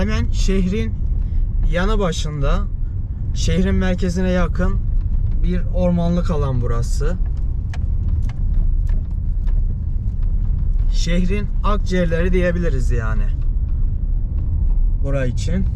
hemen şehrin yanı başında şehrin merkezine yakın bir ormanlık alan burası. Şehrin akciğerleri diyebiliriz yani. Bura için.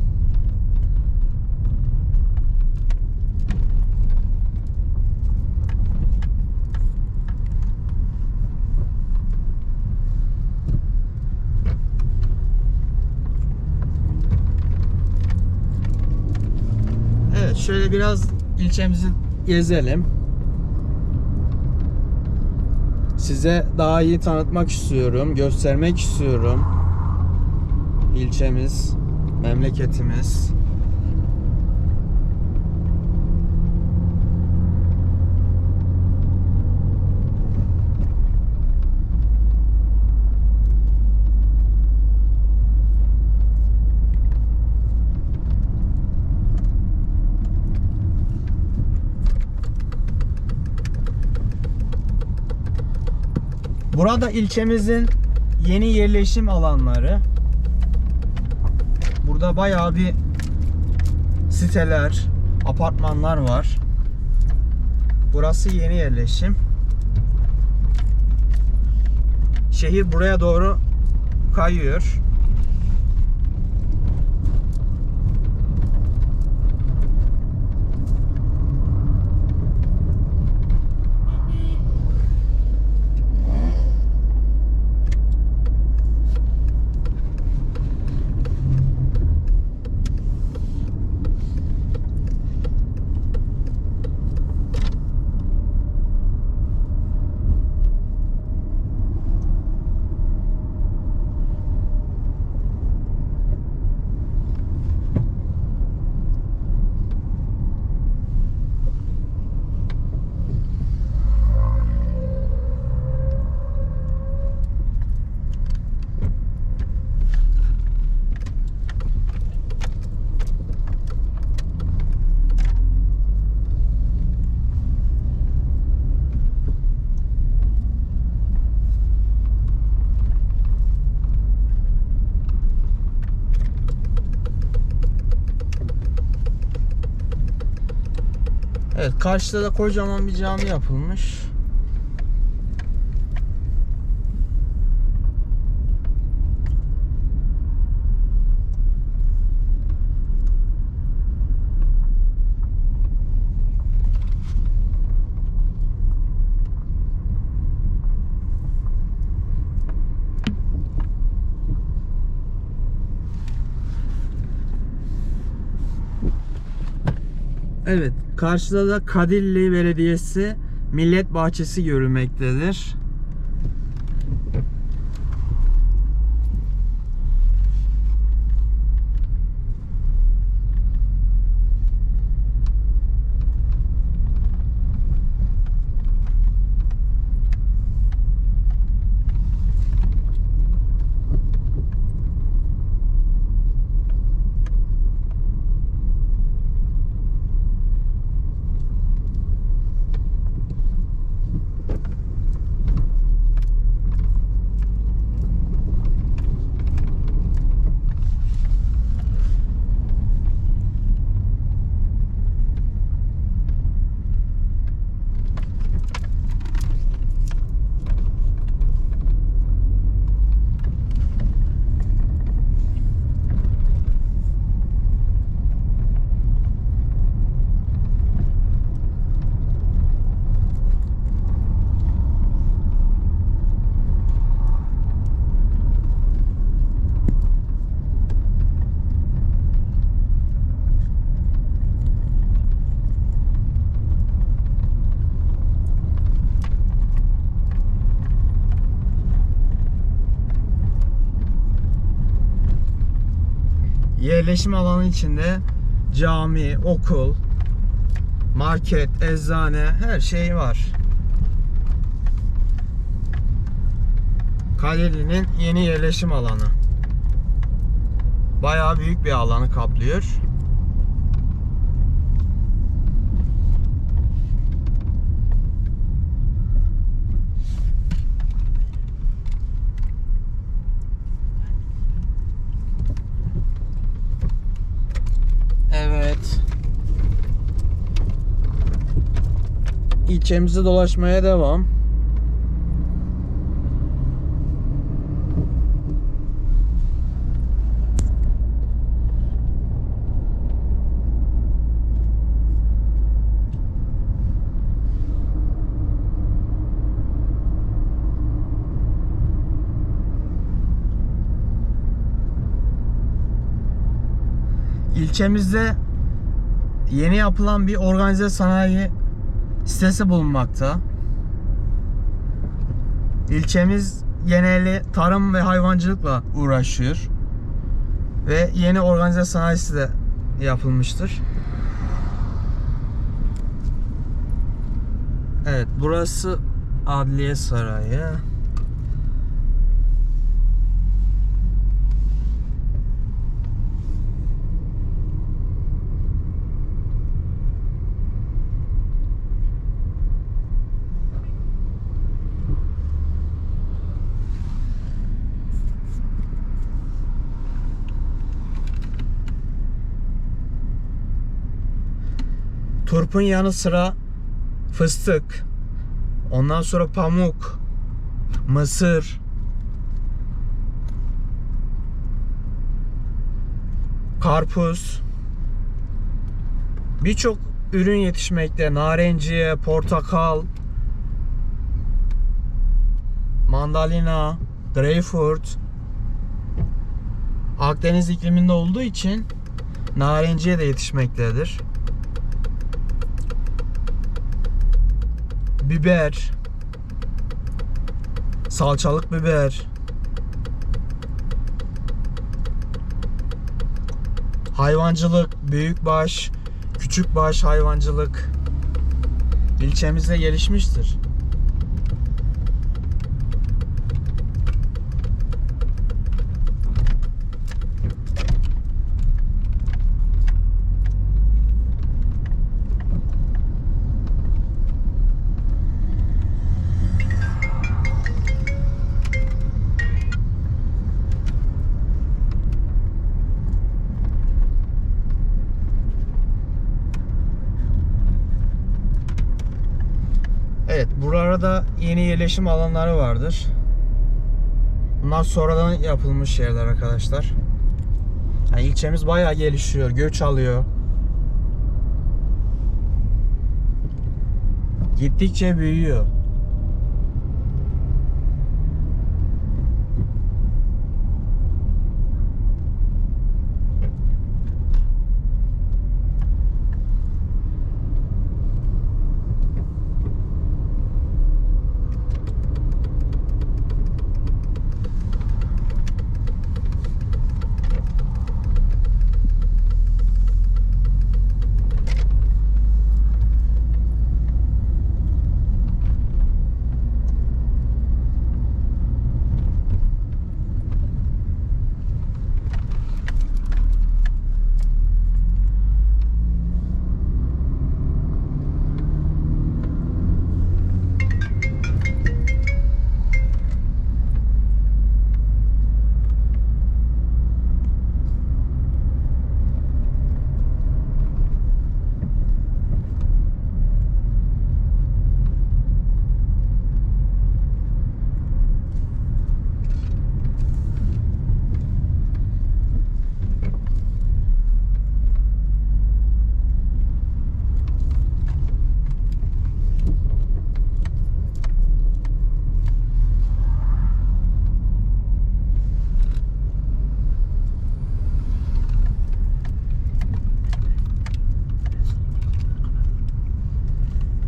Şöyle biraz ilçemizi gezelim. Size daha iyi tanıtmak istiyorum, göstermek istiyorum. İlçemiz, memleketimiz. Burada ilçemizin yeni yerleşim alanları. Burada bayağı bir siteler, apartmanlar var. Burası yeni yerleşim. Şehir buraya doğru kayıyor. Evet, karşıda da kocaman bir cami yapılmış. Evet, karşıda da Kadilli Belediyesi Millet Bahçesi görülmektedir. Yerleşim alanı içinde cami, okul, market, eczane her şey var. Kaleli'nin yeni yerleşim alanı. Bayağı büyük bir alanı kaplıyor. İlçemizi dolaşmaya devam. İlçemizde yeni yapılan bir organize sanayi sitesi bulunmakta. İlçemiz geneli tarım ve hayvancılıkla uğraşıyor. Ve yeni organize sanayisi de yapılmıştır. Evet, burası Adliye Sarayı. Turpun yanı sıra fıstık, ondan sonra pamuk, mısır, karpuz, birçok ürün yetişmekte. Narenciye, portakal, mandalina, greyfurt. Akdeniz ikliminde olduğu için narenciye de yetişmektedir. Biber, salçalık biber, hayvancılık, büyükbaş, küçükbaş hayvancılık. İlçemizde gelişmiştir. Burada yeni yerleşim alanları vardır. Bunlar sonradan yapılmış yerler arkadaşlar. Yani ilçemiz bayağı gelişiyor, göç alıyor. Gittikçe büyüyor.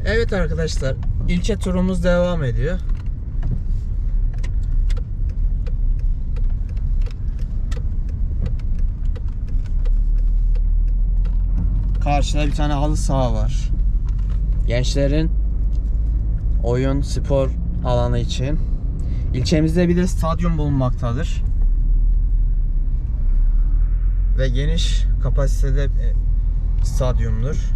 Evet arkadaşlar, ilçe turumuz devam ediyor. Karşıda bir tane halı saha var. Gençlerin oyun, spor alanı için. İlçemizde bir de stadyum bulunmaktadır. Ve geniş kapasitede e, stadyumdur.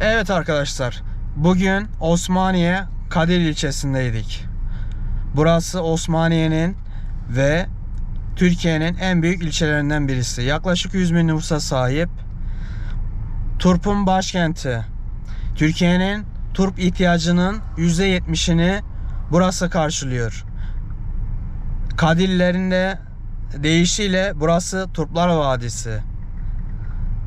Evet arkadaşlar, bugün Osmaniye Kadir ilçesindeydik. Burası Osmaniye'nin ve Türkiye'nin en büyük ilçelerinden birisi. Yaklaşık 100 bin nüfusa sahip. Turp'un başkenti. Türkiye'nin turp ihtiyacının %70'ini burası karşılıyor. Kadirlerin de deyişiyle burası Turplar Vadisi.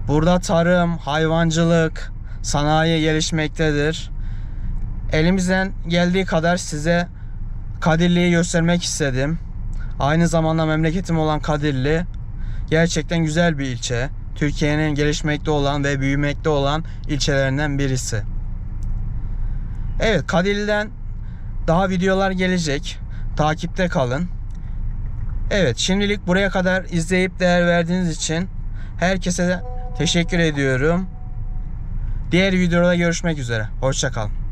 Burada tarım, hayvancılık, sanayi gelişmektedir. Elimizden geldiği kadar size Kadirli'yi göstermek istedim. Aynı zamanda memleketim olan Kadirli gerçekten güzel bir ilçe. Türkiye'nin gelişmekte olan ve büyümekte olan ilçelerinden birisi. Evet Kadirli'den daha videolar gelecek. Takipte kalın. Evet şimdilik buraya kadar izleyip değer verdiğiniz için herkese teşekkür ediyorum. Diğer videoda görüşmek üzere. Hoşçakalın.